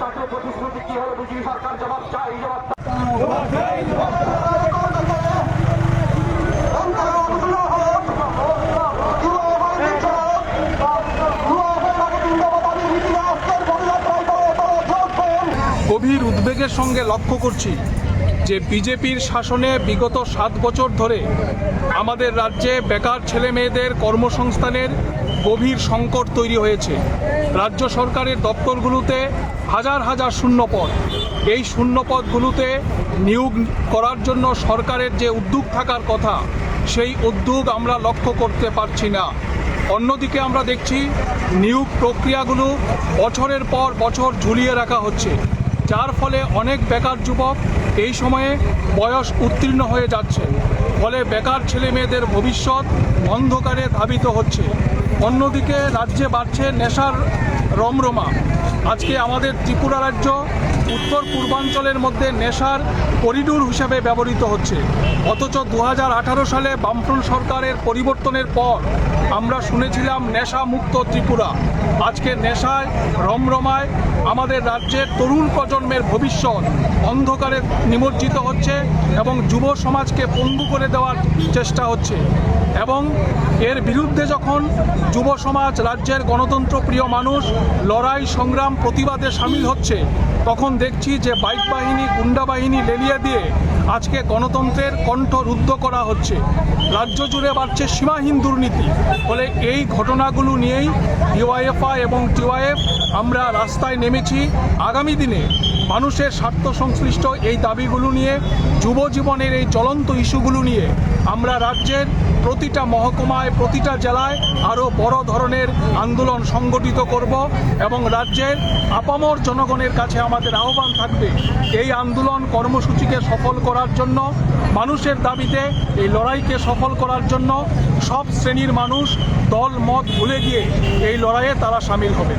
চাকরি প্রতিশ্রুতি বুঝি গভীর উদ্বেগের সঙ্গে লক্ষ্য করছি। যে বিজেপির শাসনে বিগত সাত বছর ধরে আমাদের রাজ্যে বেকার ছেলে মেয়েদের কর্মসংস্থানের গভীর সংকট তৈরি হয়েছে। রাজ্য সরকারের দপ্তরগুলোতে হাজার হাজার শূন্যপদ। এই শূন্যপদগুলোতে নিয়োগ করার জন্য সরকারের যে উদ্যোগ থাকার কথা, সেই উদ্যোগ আমরা লক্ষ্য করতে পারছি না। অন্যদিকে আমরা দেখছি নিয়োগ প্রক্রিয়াগুলো বছরের পর বছর ঝুলিয়ে রাখা হচ্ছে। যার ফলে অনেক বেকার যুবক এই সময়ে বয়স উত্তীর্ণ হয়ে যাচ্ছে। ফলে বেকার ছেলে মেয়েদের ভবিষ্যৎ অন্ধকারে ধাবিত হচ্ছে। অন্যদিকে রাজ্যে বাড়ছে নেশার রমরমা। আজকে আমাদের ত্রিপুরা রাজ্য উত্তর পূর্বাঞ্চলের মধ্যে নেশার করিডোর হিসাবে ব্যবহৃত হচ্ছে। অথচ দু হাজার আঠারো সালে বামফ্রন্ট সরকারের পরিবর্তনের পর আমরা শুনেছিলাম নেশা মুক্ত ত্রিপুরা। আজকে নেশায় রমরমায় আমাদের রাজ্যের তরুণ প্রজন্মের ভবিষ্যৎ অন্ধকারে নিমজ্জিত হচ্ছে এবং যুব সমাজকে পঙ্গু করে দেওয়ার চেষ্টা হচ্ছে। এবং এর বিরুদ্ধে যখন যুব সমাজ রাজ্যের গণতন্ত্র প্রিয় মানুষ লড়াই, সংগ্রাম, প্রতিবাদে সামিল হচ্ছে, তখন দেখছি যে বাইক বাহিনী, গুন্ডা বাহিনী লেলিয়ে দিয়ে আজকে গণতন্ত্রের কণ্ঠ রুদ্ধ করা হচ্ছে। রাজ্য জুড়ে বাড়ছে সীমাহীন দুর্নীতি। ফলে এই ঘটনাগুলো নিয়েই ডিওয়াইএফআই এবং টিওয়াইএফ আমরা রাস্তায় নেমেছি। আগামী দিনে মানুষের স্বার্থ সংশ্লিষ্ট এই দাবিগুলো নিয়ে, যুব জীবনের এই চলন্ত ইস্যুগুলো নিয়ে আমরা রাজ্যের প্রতিটা মহকুমায়, প্রতিটা জেলায় আরও বড় ধরনের আন্দোলন সংগঠিত করব এবং রাজ্যের আপামর জনগণের কাছে আমাদের আহ্বান থাকবে এই আন্দোলন কর্মসূচিকে সফল করার জন্য, মানুষের দাবিতে এই লড়াইকে সফল করার জন্য সব শ্রেণির মানুষ দল মত ভুলে গিয়ে এই লড়াইয়ে তারা সামিল হবে।